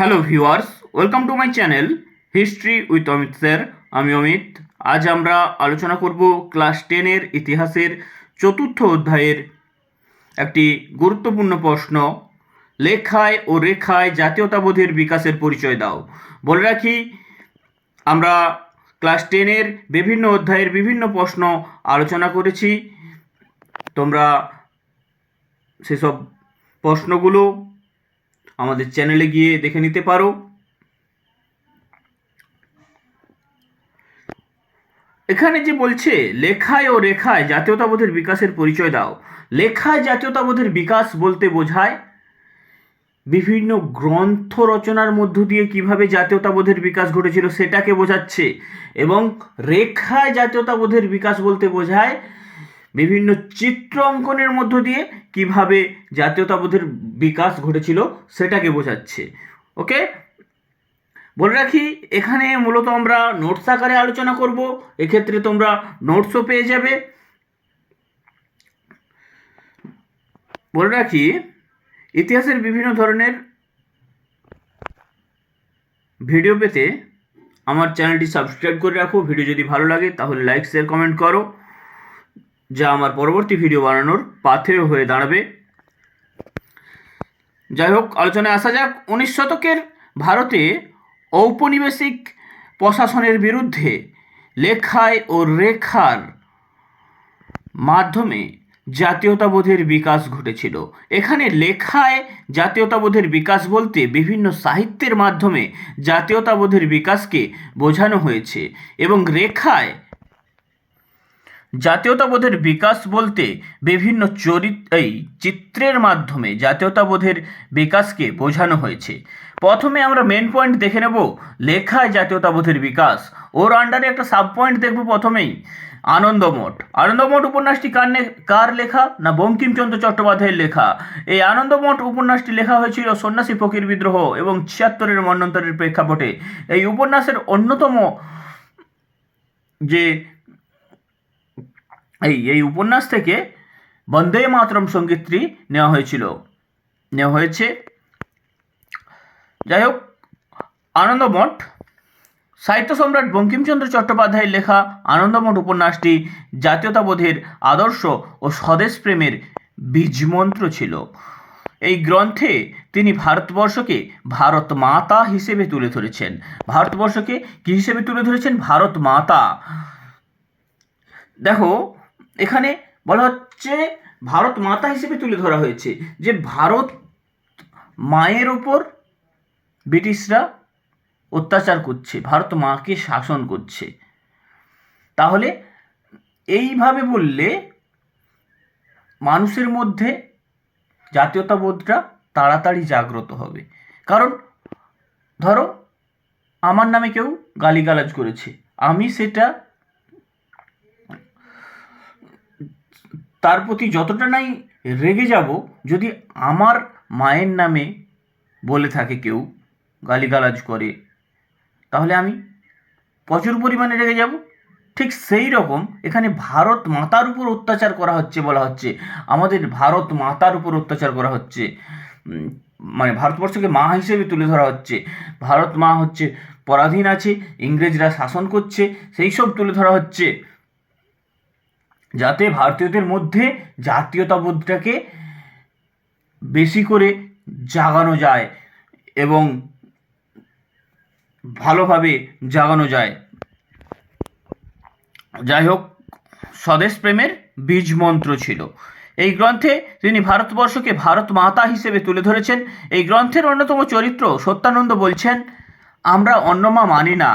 Hello viewers welcome to my channel history with Amit sir আমি অমিত। আজ আমরা আলোচনা করব ক্লাস টেনের ইতিহাসের চতুর্থ অধ্যায়ের একটি গুরুত্বপূর্ণ প্রশ্ন। লেখায় ও রেখায় জাতীয়তাবোধের বিকাশের পরিচয় দাও। বলে রাখি, আমরা ক্লাস টেনের বিভিন্ন অধ্যায়ের বিভিন্ন প্রশ্ন আলোচনা করেছি। তোমরা সেসব প্রশ্নগুলো আমাদের চ্যানেলে গিয়ে দেখে নিতে পারো। এখানে যে বলছে, লেখায় ও রেখায় জাতীয়তাবোধের বিকাশের পরিচয় দাও। লেখায় জাতীয়তাবোধের বিকাশ বলতে বোঝায় বিভিন্ন গ্রন্থ রচনার মধ্য দিয়ে কীভাবে জাতীয়তাবোধের বিকাশ ঘটেছিল সেটাকে বোঝাচ্ছে এবং রেখায় জাতীয়তাবোধের বিকাশ বলতে বোঝায় বিভিন্ন চিত্র অঙ্কনের মধ্য দিয়ে কীভাবে জাতীয়তাবোধের বিকাশ ঘটেছিল সেটাকে বোঝাচ্ছে। ওকে? বলে রাখি, এখানে মূলত আমরা নোটস আকারে আলোচনা করব। এক্ষেত্রে তোমরা নোটসও পেয়ে যাবে। বলে রাখি, ইতিহাসের বিভিন্ন ধরনের ভিডিও পেতে আমার চ্যানেলটি সাবস্ক্রাইব করে রাখো। ভিডিও যদি ভালো লাগে তাহলে লাইক শেয়ার কমেন্ট করো। যা আমার পরবর্তী ভিডিও বানানোর পাথেয় হয়ে দাঁড়াবে। যাই হোক, আলোচনায় আসা যাক। উনিশ শতকের ভারতে ঔপনিবেশিক প্রশাসনের বিরুদ্ধে লেখায় ও রেখার মাধ্যমে জাতীয়তাবোধের বিকাশ ঘটেছিল। এখানে লেখায় জাতীয়তাবোধের বিকাশ বলতে বিভিন্ন সাহিত্যের মাধ্যমে জাতীয়তাবোধের বিকাশকে বোঝানো হয়েছে এবং রেখায় জাতীয়তাবোধের বিকাশ বলতে বিভিন্ন চরিত এই চিত্রের মাধ্যমে জাতীয়তাবোধের বিকাশকে বোঝানো হয়েছে। প্রথমে আমরা মেন পয়েন্ট দেখে নেব, লেখায় জাতীয়তাবোধের বিকাশ। ওর আন্ডারে একটা সাব পয়েন্ট দেখব প্রথমেই। আনন্দমঠ। আনন্দমঠ উপন্যাসটি কার কার লেখা না বঙ্কিমচন্দ্র চট্টোপাধ্যায়ের লেখা? এই আনন্দমঠ উপন্যাসটি লেখা হয়েছিল সন্ন্যাসী ফকির বিদ্রোহ এবং ছিয়াত্তরের মন্বন্তরের প্রেক্ষাপটে। এই উপন্যাসের অন্যতম যে এই এই উপন্যাস থেকে বন্দে মাতরম সঙ্গীতটি নেওয়া হয়েছিল। নেওয়া হয়েছে। যাই হোক, আনন্দমঠ, সাহিত্য সম্রাট বঙ্কিমচন্দ্র চট্টোপাধ্যায়ের লেখা আনন্দমঠ উপন্যাসটি জাতীয়তাবোধের আদর্শ ও স্বদেশপ্রেমের বীজমন্ত্র ছিল। এই গ্রন্থে তিনি ভারতবর্ষকে ভারত মাতা হিসেবে তুলে ধরেছেন। ভারতবর্ষকে কী হিসেবে তুলে ধরেছেন? ভারত মাতা দেখো এখানে বলা হচ্ছে ভারত মাতা হিসেবে তুলে ধরা হয়েছে যে ভারত মায়ের ওপর ব্রিটিশরা অত্যাচার করছে, ভারত মাকে শাসন করছে। তাহলে এইভাবে বললে মানুষের মধ্যে জাতীয়তাবোধটা তাড়াতাড়ি জাগ্রত হবে। কারণ ধরো, আমার নামে কেউ গালিগালাজ করেছে, আমি সেটা তার প্রতি যতটা নাই রেগে যাব যদি আমার মায়ের নামে বলে থাকে কেউ, গালিগালাজ করে, তাহলে আমি প্রচুর পরিমাণে রেগে যাব। ঠিক সেই রকম এখানে ভারত মাতার উপর অত্যাচার করা হচ্ছে বলা হচ্ছে। আমাদের ভারত মাতার উপর অত্যাচার করা হচ্ছে। মানে ভারতবর্ষকে মা হিসেবে তুলে ধরা হচ্ছে। ভারত মা হচ্ছে পরাধীন আছে, ইংরেজরা শাসন করছে, সেই সব তুলে ধরা হচ্ছে। যাতে ভারতীয়দের মধ্যে জাতীয়তাবোধটাকে বেশি করে জাগানো যায় এবং ভালোভাবে জাগানো যায়। যাই হোক, স্বদেশ প্রেমের বীজ মন্ত্র ছিল। এই গ্রন্থে তিনি ভারতবর্ষকে ভারত মাতা হিসেবে তুলে ধরেছেন। এই গ্রন্থের অন্যতম চরিত্র সত্যানন্দ বলছেন, আমরা অন্যমা মানি না।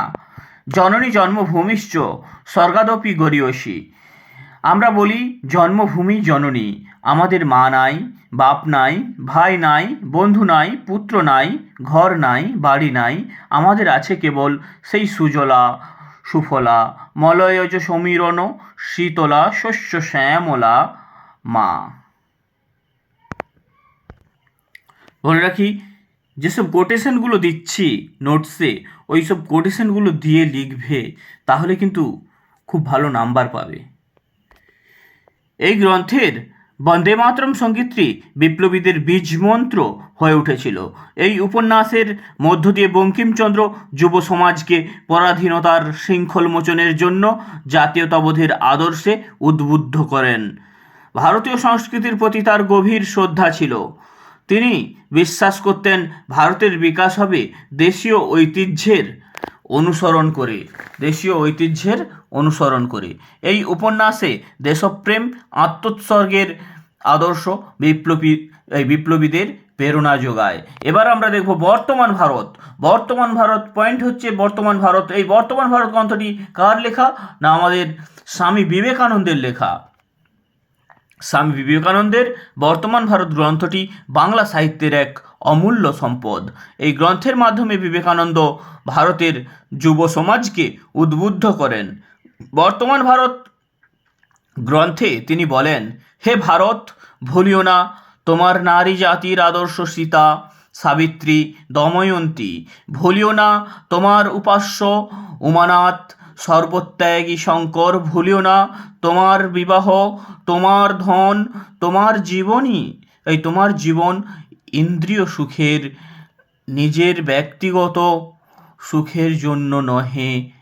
জননী জন্মভূমিশ্চ, স্বর্গাদপি গরিয়সী আমরা বলি, জন্মভূমি জননী। আমাদের মা নাই, বাপ নাই, ভাই নাই, বন্ধু নাই, পুত্র নাই, ঘর নাই, বাড়ি নাই। আমাদের আছে কেবল সেই সুজলা, সুফলা, মলয়জ সমীরণ, শীতলা, শস্য শ্যামলা, মা। বলে রাখি, যেসব কোটেশনগুলো দিচ্ছি নোটসে ওই সব কোটেশনগুলো দিয়ে লিখবে, তাহলে কিন্তু খুব ভালো নাম্বার পাবে। এই গ্রন্থের বন্দে মাতরম সঙ্গীতটি বিপ্লবীদের বীজ মন্ত্র হয়ে উঠেছিল। এই উপন্যাসের মধ্য দিয়ে বঙ্কিমচন্দ্র যুব সমাজকে পরাধীনতার শৃঙ্খল মোচনের জন্য জাতীয়তাবোধের আদর্শে উদ্বুদ্ধ করেন। ভারতীয় সংস্কৃতির প্রতি তার গভীর শ্রদ্ধা ছিল। তিনি বিশ্বাস করতেন ভারতের বিকাশ হবে দেশীয় ঐতিহ্যের অনুসরণ করে। দেশীয় ঐতিহ্যের অনুসরণ করে। এই উপন্যাসে দেশপ্রেম, আত্মোৎসর্গের আদর্শ বিপ্লবী, এই বিপ্লবীদের প্রেরণা যোগায়। এবার আমরা দেখব বর্তমান ভারত। বর্তমান ভারত পয়েন্ট হচ্ছে বর্তমান ভারত। এই বর্তমান ভারত গ্রন্থটি কার লেখা? না আমাদের স্বামী বিবেকানন্দের লেখা। স্বামী বিবেকানন্দের বর্তমান ভারত গ্রন্থটি বাংলা সাহিত্যের এক অমূল্য সম্পদ। এই গ্রন্থের মাধ্যমে বিবেকানন্দ ভারতের যুব সমাজকে উদ্বুদ্ধ করেন। বর্তমান ভারত গ্রন্থে তিনি বলেন, হে ভারত, ভুলিও না, তোমার নারী জাতির আদর্শ সীতা, সাবিত্রী, দময়ন্তী। ভুলিও না, তোমার উপাস্য উমানাথ, সর্বত্যাগী শঙ্কর। ভুলিও না, তোমার বিবাহ, তোমার ধন, তোমার জীবনই এই তোমার জীবন ইন্দ্রিয় সুখের, নিজের ব্যক্তিগত সুখের জন্য নহে।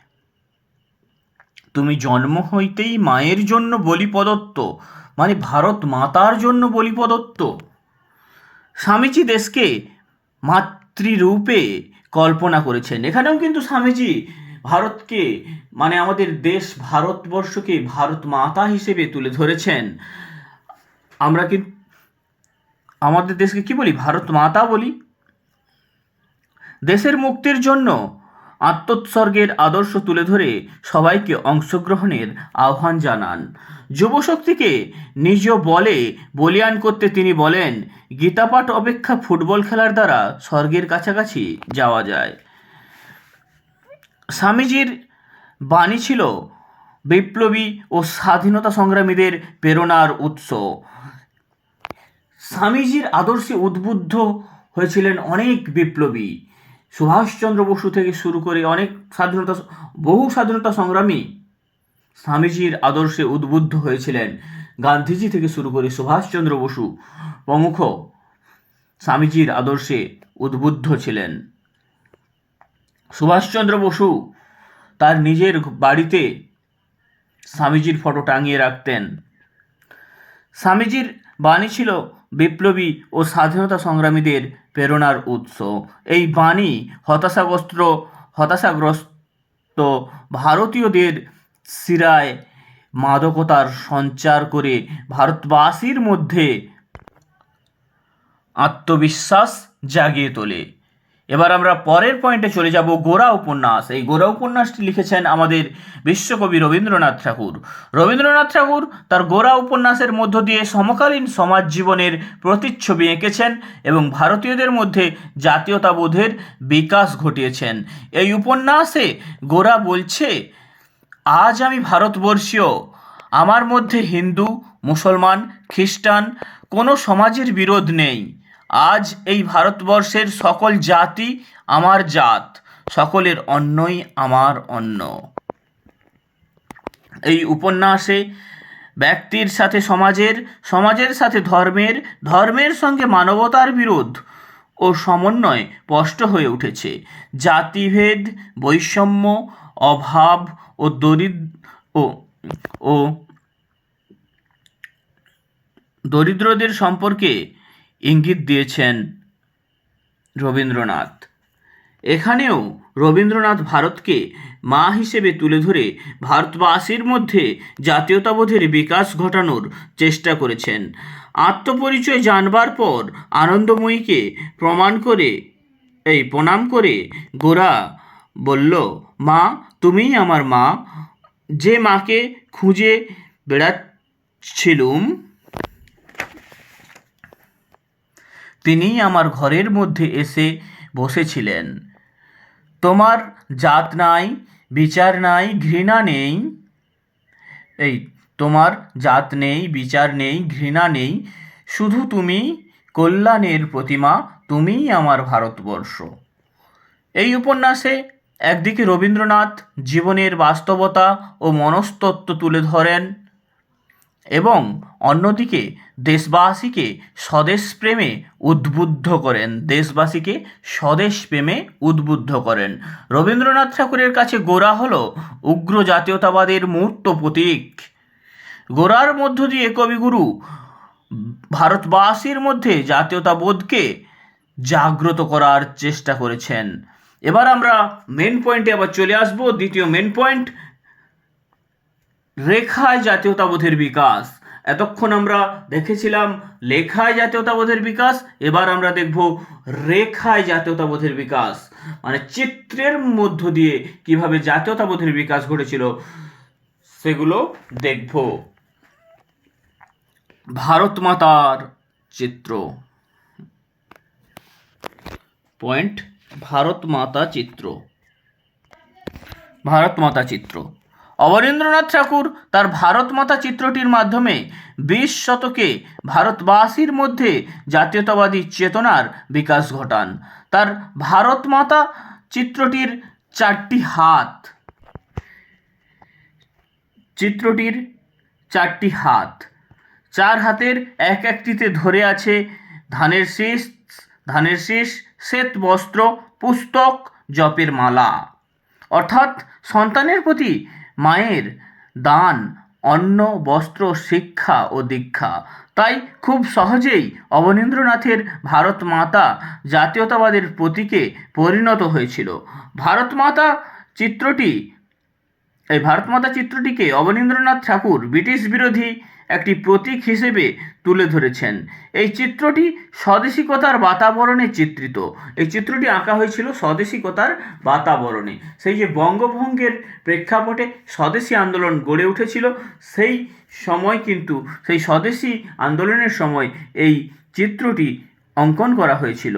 তুমি জন্ম হইতেই মায়ের জন্য বলি প্রদত্ত মানে ভারত মাতার জন্য বলি প্রদত্ত। স্বামীজি দেশকে মাতৃরূপে কল্পনা করেছেন। এখানেও কিন্তু স্বামীজি ভারতকে মানে আমাদের দেশ ভারতবর্ষকে ভারত মাতা হিসেবে তুলে ধরেছেন। আমরা কিন্তু আমাদের দেশকে কি বলি? ভারত মাতা বলি? দেশের মুক্তির জন্য আত্মোৎসর্গের আদর্শ তুলে ধরে সবাইকে অংশগ্রহণের আহ্বান জানান। যুবশক্তিকে নিজ বলে বলিয়ান করতে তিনি বলেন, গীতাপাঠ অপেক্ষা ফুটবল খেলার দ্বারা স্বর্গের কাছাকাছি যাওয়া যায়। স্বামীজির বাণী ছিল বিপ্লবী ও স্বাধীনতা সংগ্রামীদের প্রেরণার উৎস। স্বামীজির আদর্শে উদ্বুদ্ধ হয়েছিলেন অনেক বিপ্লবী। সুভাষচন্দ্র বসু থেকে শুরু করে অনেক স্বাধীনতা বহু স্বাধীনতা সংগ্রামী স্বামীজির আদর্শে উদ্বুদ্ধ হয়েছিলেন। গান্ধীজি থেকে শুরু করে সুভাষচন্দ্র বসু প্রমুখ স্বামীজির আদর্শে উদ্বুদ্ধ ছিলেন। সুভাষচন্দ্র বসু তার নিজের বাড়িতে স্বামীজির ফটো টাঙিয়ে রাখতেন। স্বামীজির বাণী ছিল বিপ্লবী ও স্বাধীনতা সংগ্রামীদের প্রেরণার উৎস। এই বাণী হতাশাগ্রস্ত হতাশাগ্রস্ত ভারতীয়দের শিরায় মাদকতার সঞ্চার করে ভারতবাসীর মধ্যে আত্মবিশ্বাস জাগিয়ে তোলে। এবার আমরা পরের পয়েন্টে চলে যাব গোরা উপন্যাস। এই গোরা উপন্যাসটি লিখেছেন আমাদের বিশ্বকবি রবীন্দ্রনাথ ঠাকুর। রবীন্দ্রনাথ ঠাকুর তার গোরা উপন্যাসের মধ্য দিয়ে সমকালীন সমাজ জীবনের প্রতিচ্ছবি এঁকেছেন এবং ভারতীয়দের মধ্যে জাতীয়তাবোধের বিকাশ ঘটিয়েছেন। এই উপন্যাসে গোরা বলছে, আজ আমি ভারতবর্ষীয়, আমার মধ্যে হিন্দু, মুসলমান, খ্রিস্টান, কোনো সমাজের বিরোধ নেই। আজ এই ভারতবর্ষের সকল জাতি আমার জাত, সকলের অন্নই আমার অন্ন। এই উপন্যাসে ব্যক্তির সাথে সমাজের সমাজের সাথে ধর্মের ধর্মের সঙ্গে মানবতার বিরোধ ও সমন্বয় স্পষ্ট হয়ে উঠেছে। জাতিভেদ, বৈষম্য, অভাব ও দরিদ্র ও ও দরিদ্রদের সম্পর্কে ইঙ্গিত দিয়েছেন রবীন্দ্রনাথ। এখানেও রবীন্দ্রনাথ ভারতকে মা হিসেবে তুলে ধরে ভারতবাসীর মধ্যে জাতীয়তাবোধের বিকাশ ঘটানোর চেষ্টা করেছেন। আত্মপরিচয় জানবার পর আনন্দময়ীকে প্রমাণ করে, এই প্রণাম করে গোরা বলল, মা, তুমিই আমার মা। যে মাকে খুঁজে বেড়াচ্ছিলুম তিনিই আমার ঘরের মধ্যে এসে বসেছিলেন। তোমার জাত নাই, বিচার নাই, ঘৃণা নেই। এই, তোমার জাত নেই, বিচার নেই, ঘৃণা নেই। শুধু তুমি, কল্যাণের প্রতিমা, তুমিই আমার ভারতবর্ষ। এই উপন্যাসে একদিকে রবীন্দ্রনাথ জীবনের বাস্তবতা ও মনস্তত্ত্ব তুলে ধরেন এবং অন্যদিকে দেশবাসীকে স্বদেশ প্রেমে উদ্বুদ্ধ করেন। দেশবাসীকে স্বদেশ প্রেমে উদ্বুদ্ধ করেন। রবীন্দ্রনাথ ঠাকুরের কাছে গোরা হলো উগ্র জাতীয়তাবাদের মূর্ত প্রতীক। গোরার মধ্য দিয়ে কবিগুরু ভারতবাসীর মধ্যে জাতীয়তাবোধকে জাগ্রত করার চেষ্টা করেছেন। এবার আমরা মেন পয়েন্টে আবার চলে আসব। দ্বিতীয় মেন পয়েন্ট রেখায় জাতীয়তাবোধের বিকাশ। এতক্ষণ আমরা দেখেছিলাম লেখায় জাতীয়তাবোধের বিকাশ, এবার আমরা দেখব রেখায় জাতীয়তাবোধের বিকাশ। মানে চিত্রের মধ্য দিয়ে কীভাবে জাতীয়তাবোধের বিকাশ ঘটেছিল, সেগুলো দেখব। ভারত মাতার চিত্র। পয়েন্ট, ভারত মাতা চিত্র। ভারত মাতা চিত্র। অবনীন্দ্রনাথ ঠাকুর তার ভারত মাতা চিত্রটির মাধ্যমে বিশ শতকে ভারতবাসীর মধ্যে জাতীয়তাবাদী চেতনার বিকাশ ঘটান। তার ভারত মাতা চিত্রটির চারটি হাত। চিত্রটির চারটি হাত। চার হাতের এক একটিতে ধরে আছে ধানের শীষ ধানের শীষ, শ্বেত বস্ত্র, পুস্তক, জপের মালা। অর্থাৎ সন্তানের প্রতি মায়ের দান, অন্ন, বস্ত্র, শিক্ষা ও দীক্ষা। তাই খুব সহজেই অবনীন্দ্রনাথের ভারত মাতা জাতীয়তাবাদের প্রতীকে পরিণত হয়েছিল। ভারত মাতা চিত্রটি, এই ভারত মাতা চিত্রটিকে অবনীন্দ্রনাথ ঠাকুর ব্রিটিশ বিরোধী একটি প্রতীক হিসেবে তুলে ধরেছেন। এই চিত্রটি স্বদেশিকতার বাতাবরণে চিত্রিত। এই চিত্রটি আঁকা হয়েছিল স্বদেশিকতার বাতাবরণে। সেই যে বঙ্গভঙ্গের প্রেক্ষাপটে স্বদেশী আন্দোলন গড়ে উঠেছিল, সেই সময় কিন্তু, সেই স্বদেশী আন্দোলনের সময় এই চিত্রটি অঙ্কন করা হয়েছিল।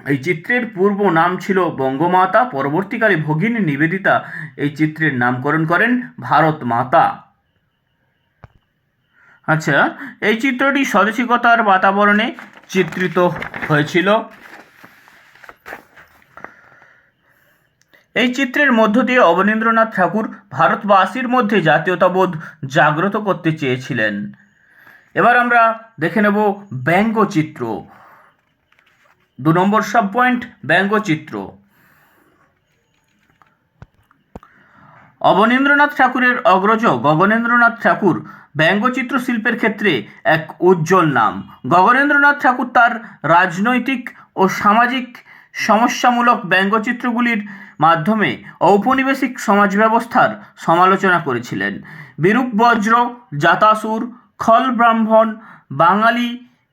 এই চিত্রের পূর্ব নাম ছিল বঙ্গমাতা, পরবর্তীকালে ভগিনী নিবেদিতা। এই চিত্রের নামকরণ করেন ভারত মাতা। আচ্ছা এই চিত্রটি স্বদেশিকতার বাতাবরণে চিত্রিত হয়েছিল। এই চিত্রের মধ্য দিয়ে অবনীন্দ্রনাথ ঠাকুর ভারতবাসীর মধ্যে জাতীয়তাবোধ জাগ্রত করতে চেয়েছিলেন। এবার আমরা দেখে নেব ব্যঙ্গচিত্র। দু নম্বর সাব পয়েন্ট, ব্যঙ্গচিত্র। অবনীন্দ্রনাথ ঠাকুরের অগ্রজ গগনেন্দ্রনাথ ঠাকুর ব্যঙ্গচিত্র শিল্পের ক্ষেত্রে এক উজ্জ্বল নাম। গগনেন্দ্রনাথ ঠাকুর তার রাজনৈতিক ও সামাজিক সমস্যামূলক ব্যঙ্গচিত্রগুলির মাধ্যমে ঔপনিবেশিক সমাজ ব্যবস্থার সমালোচনা করেছিলেন। বিরূপ বজ্র জাতাসুর খল ব্রাহ্মণ, বাঙালি,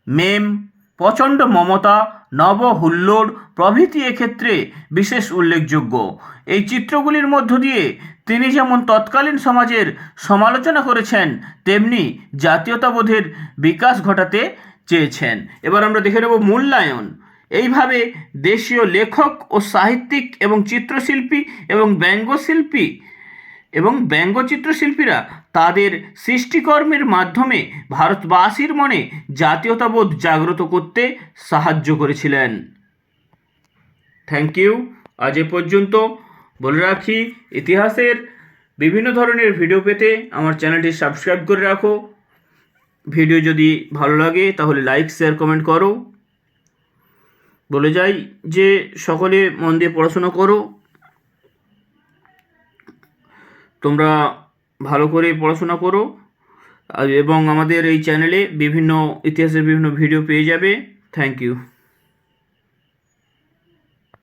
মেম প্রচণ্ড মমতা, নব হুল্লোড় প্রভৃতি এক্ষেত্রে বিশেষ উল্লেখযোগ্য। এই চিত্রগুলির মধ্য দিয়ে তিনি যেমন তৎকালীন সমাজের সমালোচনা করেছেন, তেমনি জাতীয়তাবোধের বিকাশ ঘটাতে চেয়েছেন। এবার আমরা দেখে নেব মূল্যায়ন। এইভাবে দেশীয় লেখক ও সাহিত্যিক এবং চিত্রশিল্পী এবং ব্যঙ্গশিল্পী এবং ব্যঙ্গচিত্রশিল্পীরা তাদের সৃষ্টিকর্মের মাধ্যমে ভারতবাসীর মনে জাতীয়তাবোধ জাগ্রত করতে সাহায্য করেছিলেন। থ্যাংক ইউ আজ এ পর্যন্ত বলে রাখি, ইতিহাসের বিভিন্ন ধরনের ভিডিও পেতে আমার চ্যানেলটি সাবস্ক্রাইব করে রাখো। ভিডিও যদি ভালো লাগে, তাহলে লাইক শেয়ার কমেন্ট করো। বলে যাই যে সকলে মন দিয়ে পড়াশোনা করো। তোমরা ভালো করে পড়াশোনা করো। এবং আমাদের এই চ্যানেলে বিভিন্ন ইতিহাসের বিভিন্ন ভিডিও পেয়ে যাবে। Thank you